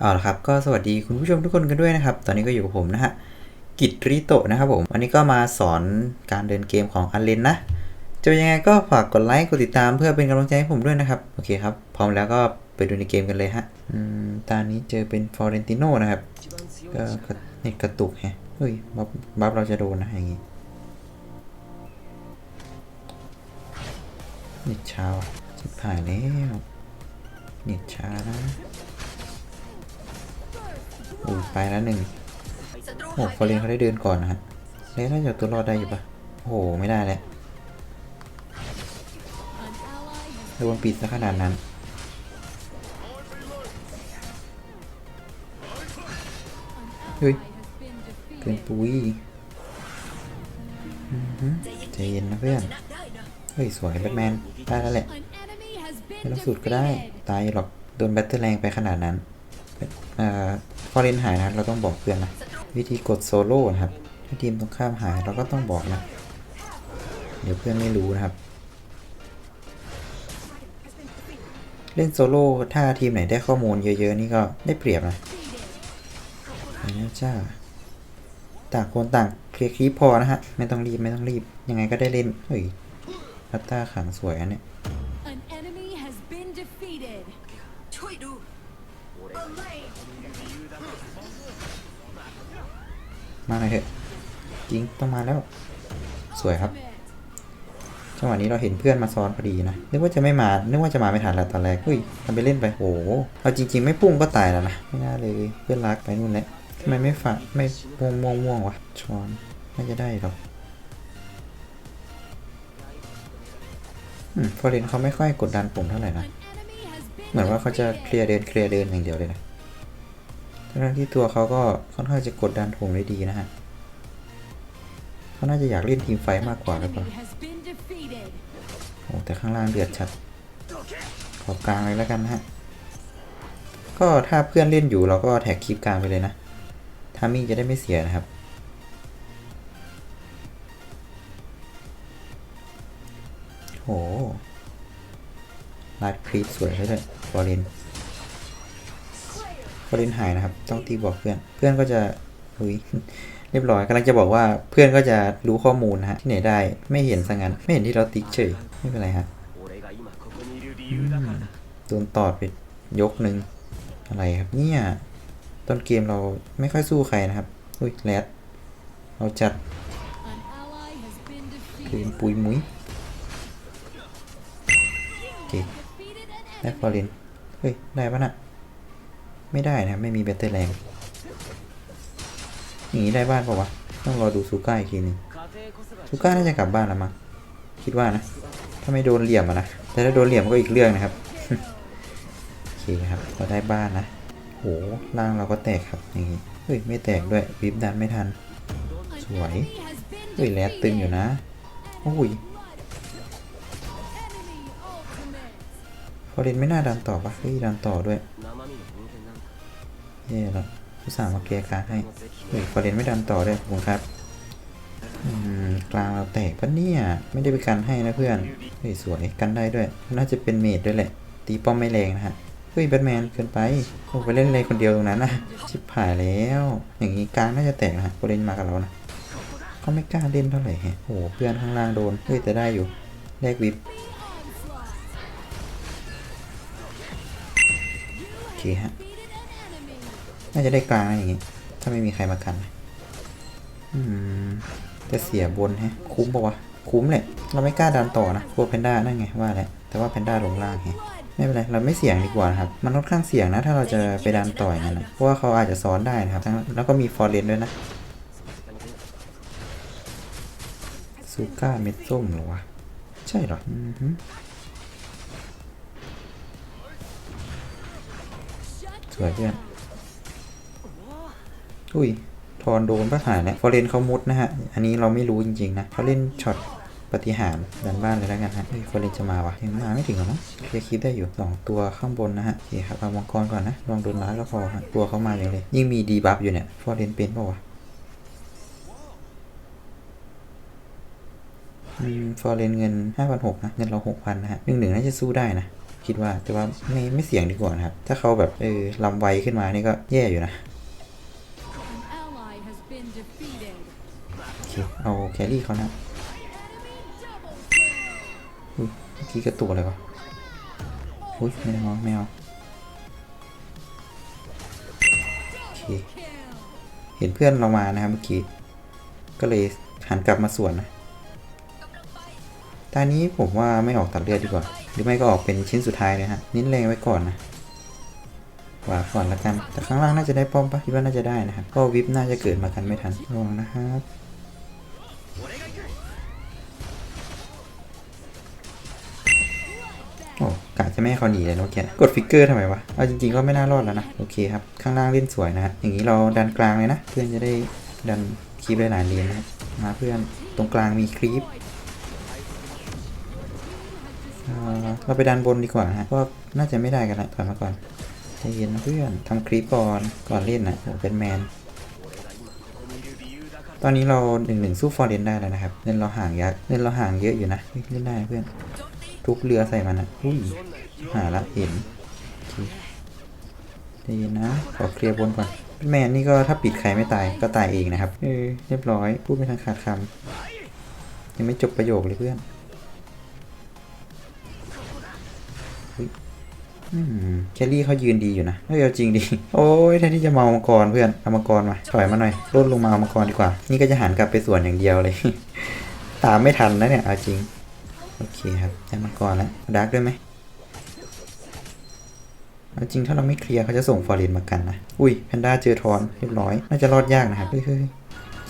เอาละครับก็สวัสดีคุณผู้ชมทุกคนกันด้วยนะครับ ตอนนี้ก็อยู่กับผมนะฮะกิตริโตะนะครับผม วันนี้ก็มาสอนการเดินเกมของอันเลนนะ จะเป็นยังไงก็ฝากกดไลค์กดติดตามเพื่อเป็นกำลังใจให้ผมด้วยนะครับ โอเคครับ พร้อมแล้วก็ไปดูในเกมกันเลยฮะอืมตอนนี้เจอเป็นฟอเรนติโนนะครับ ก็กระเน็ตกระตุกแฮะเฮ้ยบัฟบัฟเราจะโดนนะอย่างงี้เน็ตช้าชิบหายแล้วเน็ตช้านะ อ้ยไปแล้วหนึ่งโอ้ฟอเรนเขาได้เดินก่อนนะฮะเลนน่าจะเอาตัวรอดได้อยู่ปะโอ้โห ไม่ได้แล้วโดนปิดซะขนาดนั้นเฮ้ยเกินปุ้ยใจเย็นนะเพื่อน เฮ้ย สวยแบทแมน ได้แล้วแหละ ไม่ต้องสูดก็ได้ ตายหรอก โดนแบตเตอร์แรงไปขนาดนั้น ฟอเรนหายนะเราต้องบอกเพื่อนนะ วิธีกดโซโล่นะครับถ้าทีมตรงข้ามหายเราก็ต้องบอกนะ เดี๋ยวเพื่อนไม่รู้นะครับ เล่นโซโล่ถ้าทีมไหนได้ข้อมูลเยอะๆ นี่ก็ได้เปรียบนะไปแล้วจ้าต่างคนต่างเคลียร์คลิปพอนะฮะ ไม่ต้องรีบไม่ต้องรีบ ยังไงก็ได้เล่นเฮ้ยรัตตาขังสวยอันเนี้ย มาหน่อยเถอะจริงต้องมาแล้ว สวยครับจังหวะนี้เราเห็นเพื่อนมาซ้อนพอดีนะ นึกว่าจะไม่มา นึกว่าจะมาไม่ทันแล้วตอนแรกเฮ้ยทำไปเล่นไปโอ้เอาจริง ๆ ไม่พุ่งก็ตายแล้วนะ ไม่น่าเลยเพื่อนรักไปนู่นแหละทำไมไม่ฝักไม่ม่วงม่วงม่วงวะช้อนน่จะได้หรอกอืมฟอเรนเขาไม่ค่อยกดดันผมเท่าไหร่นะ เหมือนว่าเขาจะเคลียร์เดินเคลียร์เดินอย่างเดียวเลยนะ ทั้งที่ตัวเขาก็ค่อนข้างจะกดดันผมได้ดีนะฮะเขาน่าจะอยากเล่นทีมไฟมากกว่าหรือเปล่าโอ้แต่ข้างล่างเดือดชัดขอบกลางเลยแล้วกันนะฮะก็ถ้าเพื่อนเล่นอยู่เราก็แท็กคลิปกลางไปเลยนะทามิ่งจะได้ไม่เสียนะครับโหลาดคลิปสวยเลยด้วยฟอร์เรน ก็เล่นหายนะครับ ต้องตีบอกเพื่อน เพื่อนก็จะอุ้ยเรียบร้อยกำลังจะบอกว่าเพื่อนก็จะรู้ข้อมูลฮะที่ไหนได้ไม่เห็นสังั้น ไม่เห็นที่เราติ๊กเฉยไม่เป็นไรฮะโดนตอดไปยกหนึ่งอะไรครับเนี่ยต้นเกมเราไม่ค่อยสู้ใครนะครับ อุ้ยแรดเราจัดคืนปุยมุ้ยโอเคได้ฟอรินเฮ้ย ได้ปะนะ่ะ ไม่ได้นะ ไม่มีแบตเตอร์แรงหนีได้บ้านป่าวะ ต้องรอดูซูก้าอีกทีนึงซูก้าน่าจะกลับบ้านแล้วมั้งคิดว่านะ ถ้าไม่โดนเหลี่ยมอะนะ แต่ถ้าโดนเหลี่ยมก็อีกเรื่องนะครับ โอเคครับเราได้บ้านนะโหล่างเราก็แตกครับอย่างงี้เฮ้ยไม่แตกด้วยวิบดันไม่ทัน สวยเฮ้ยแรดตึงอยู่นะโอ้ยฟอเรนไม่น่าดันต่อปะเฮ้ยดันต่อด้วย นี่หรอผู้สามมาเกียร์การให้เฮ้ยฟอเรนไม่ดันต่อด้วยผมครับอืมกลางเราแตกปะเนี่ย ไม่ได้ไปกันให้นะเพื่อนเฮ้ยสวยกันได้ด้วย น่าจะเป็นเมดด้วยแหละ ตีป้อมไม่แรงนะฮะเฮ้ยแบทแมนเกินไปโอ้ไปเล่นเลยคนเดียวตรงนั้นนะชิบหายแล้ว อย่างนี้กลางน่าจะแตกนะฮโอเรนมากับเรานะก็ไม่กล้าเล่นเท่าไหร่ฮะโอ้เพื่อนข้างล่างโดนเฮ้ยแต่ได้อยู่แลกวิบโอเคฮะ น่าจะได้กลางนะอย่างงี้ ถ้าไม่มีใครมากันอืมแต่เสียบนแฮะ คุ้มปะวะ คุ้มแหละ เราไม่กล้าดันต่อนะกลัวแพนด้านั่นไงว่าแหละ แต่ว่าแพนด้าลงล่างไงไม่เป็นไร เราไม่เสี่ยงดีกว่านะครับ มันค่อนข้างเสี่ยงนะ ถ้าเราจะไปดันต่อยงั้นนะเพราะว่าเขาอาจจะซ้อนได้นะครับ แล้วก็มีฟอร์เรนด้วยนะซูก้าเม็ดส้มหรอวะ ใช่หรออือฮึสวยเพื่อน อุ้ยทอนโดนปะหายเนี่ยฟอเรนเขามุดนะฮะ อันนี้เราไม่รู้จริงๆนะเขาเล่นช็อตปฏิหารดันบ้านเลยแล้วกันฮะฟอเรนจะมาวะยังมาไม่ถึงหรอมั้งเคลียร์คลิปได้อยู่สองตัวข้างบนนะฮะโอเคครับเอามังกรก่อนนะลองโดนร้ายก็พอฮะตัวเขามาอย่างเลย ยิ่งมีดีบัฟอยู่เนี่ยฟอเรนเป็นปะวะฟอร์เรนเงินห้าพันหกนะเงินเราหกพันนะฮะหนึ่งหนึ่งน่าจะสู้ได้นะคคิดว่าแต่ว่าไม่ไม่เสี่ยงดีกว่านะครับ ถ้าเขาแบบเออลำไวขึ้นมานี่ก็แย่อยู่นะ เค เอาแครี่เขานะอุ้ยเมื่อกี้กระตุกอะไรวะอุ้ยไม่เอาไม่เอาโอเคเห็นเพื่อนเรามานะครับเมื่อกี้ ก็เลยหันกลับมาสวนนะตอนนี้ผมว่าไม่ออกตัดเลือดดีกว่า หรือไม่ก็ออกเป็นชิ้นสุดท้ายเลยฮะ นิ้นแรงไว้ก่อนนะขวาก่อนละกัน แต่ข้างล่างน่าจะได้ป้อมปะคิดว่าน่าจะได้นะครับเพราะวิปน่าจะเกิดมากันไม่ทันลองนะครับ โอ้กะจะไม่ให้เขาหนีเลยนะเกี้กดฟิกเกอร์ทำไมวะ เอาจริงๆก็ไม่น่ารอดแล้วนะ โอเคครับ ข้างล่างเล่นสวยนะฮะ อย่างนี้เราดันกลางเลยนะ เพื่อนจะได้ดันคลิปได้หลายเลนนะครับ มาเพื่อน ตรงกลางมีคลิปเราไปดันบนดีกว่าฮะเพราะว่าน่าจะไม่ได้กันละถอยมาก่อนใจเย็นนะเพื่อนทำคลิปก่อนก่อนเล่นนะโอ้เป็นแมน ตอนนี้เราหนึ่งหนึ่งสู้ฟอร์เรนได้แล้วนะครับ เล่นเราห่างยักเล่นเราห่างเยอะอยู่นะ เล่นได้เพื่อน ทุบเรือใส่มันอะอุ้ยหาละเห็นโอเคใจเย็นนะ ขอเคลียร์บนก่อนแมนนี่ก็ถ้าปิดใครไม่ตายก็ตายเองนะครับ เออเรียบร้อย พูดไม่ทันขาดคำยังไม่จบประโยคเลยเพื่อน แคลรี่เขายืนดีอยู่นะเฮ้ยเอาจริงดิโอ้ยแทนที่จะมาเอามังกรเพื่อนเอามังกรมาถอยมาหน่อยลดลงมาเอามังกรดีกว่า นี่ก็จะหันกลับไปสวนอย่างเดียวเลย ตามไม่ทันนะเนี่ยเอาจริง โอเคครับได้มังกรแล้วดาร์กด้วยไหมเอาจริงถ้าเราไม่เคลียร์เขาจะส่งฟอร์เรนมากันนะ อุ้ยแพนด้าเจอทอนเรียบร้อย น่าจะรอดยากนะครับเฮ้ย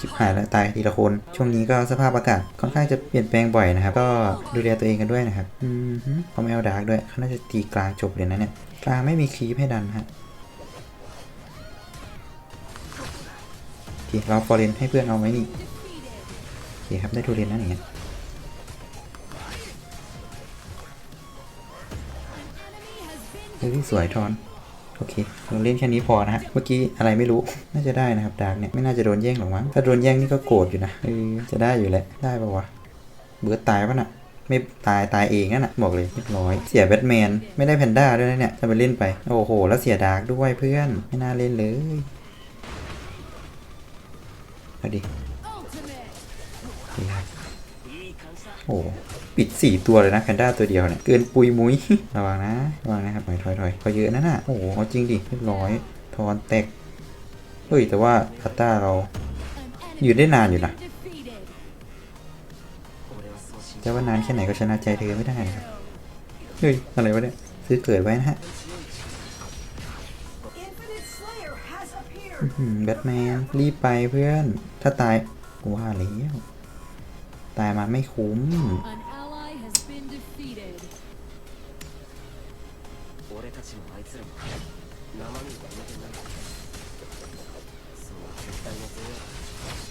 ชิบหายแล้วตายทีละคน ช่วงนี้ก็สภาพอากาศค่อนข้างจะเปลี่ยนแปลงบ่อยนะครับ ก็ดูแลตัวเองกันด้วยนะครับ อืมฮึเขาไม่เอาดาร์กด้วยเขาน่าจะตีกลางจบเลยนะเนี่ยกลางไม่มีคีปให้ดันฮะโอเคเราฟอร์เรนให้เพื่อนเอาไว้นี่โอเคครับได้ทูเรนนั่นอย่างเงี้ยเฮ้ยสวยทอน โอเคเราเล่นแค่นี้พอนะฮะ เมื่อกี้อะไรไม่รู้ น่าจะได้นะครับดาร์กเนี่ย ไม่น่าจะโดนแย่งหรอกมั้ง ถ้าโดนแย่งนี่ก็โกรธอยู่นะเออจะได้อยู่แหละ ได้ปะวะ เบื่อตายปะนะ่ะไม่ตายตายเองนั่นแหะบอกเลยเรียบร้อย เสียแบทแมน ไม่ได้แพนด้าด้วยนะเนี่ยจะไปเล่นไป โอ้โห แล้วเสียดาร์กด้วยเพื่อน ไม่น่าเล่นเลยเอาดิโอ้ ปิด 4 ตัวเลยนะแพนด้าตัวเดียวเนี่ยเกินปุยมุ้ยระวังนะระวังนะครับถอยถอยถอยเขาเยอะนะน่ะโอ้โหจริงดิเรียบร้อยทอนแตกเฮ้ยแต่ว่าคาต้าเราอยู่ได้นานอยู่นะจะว่านานแค่ไหนก็ชนะใจเธอไม่ได้เฮ้ยอะไรวะเนี่ยซื้อเกิดไว้นะฮะแบทแมนรีบไปเพื่อน ถ้าตายกูว่าแล้วตายมาไม่คุ้ม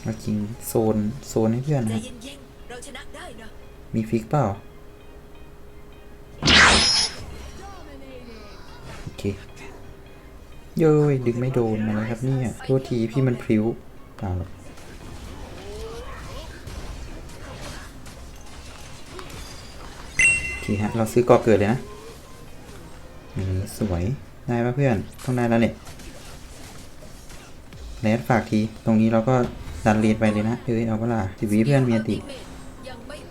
มาจริงโซน โซนให้เพื่อนนะมีฟิกเปล่า โอเค โย้ยดึงไม่โดนนะครับเนี่ย โทษทีพี่มันพริ้วเปล่าหรอกโอเคฮะ เราซื้อกอเกิดเลยนะ นี่สวย ได้ปะเพื่อนต้องได้แล้วเนี่ยแรดฝากที ตรงนี้เราก็ดันเลนไปเลยนะเอ้ยเอาเวลาสิบวีเพื่อนเมียติ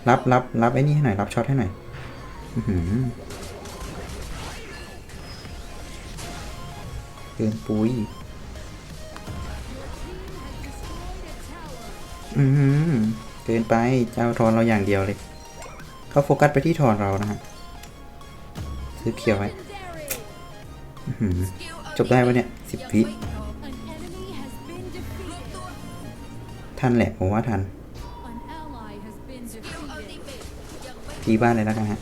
รับรับรับไอ้นี่ให้หน่อย รับช็อตให้หน่อยอือหือเกินปุยอือหือเกินไปเจ้าทอนเราอย่างเดียวเลย เขาโฟกัสไปที่ทอนเรานะฮะซื้อเขียวไว้ จบได้ปะเนี่ยสิบวิทันแหละผมว่าทันตีบ้านเลยแล้วกันฮะ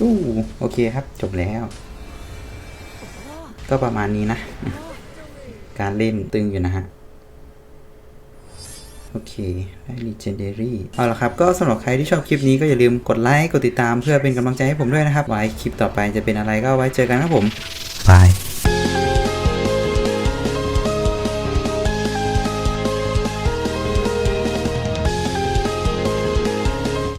อู้โอเคครับจบแล้ว ก็ประมาณนี้นะ การเล่นตึงอยู่นะฮะ โอเคได้ Legendary เอาละครับ ก็สำหรับใครที่ชอบคลิปนี้ก็อย่าลืมกดไลค์ กดติดตามเพื่อเป็นกำลังใจให้ผมด้วยนะครับ ไว้คลิปต่อไปจะเป็นอะไรก็ไว้เจอกันครับผมบาย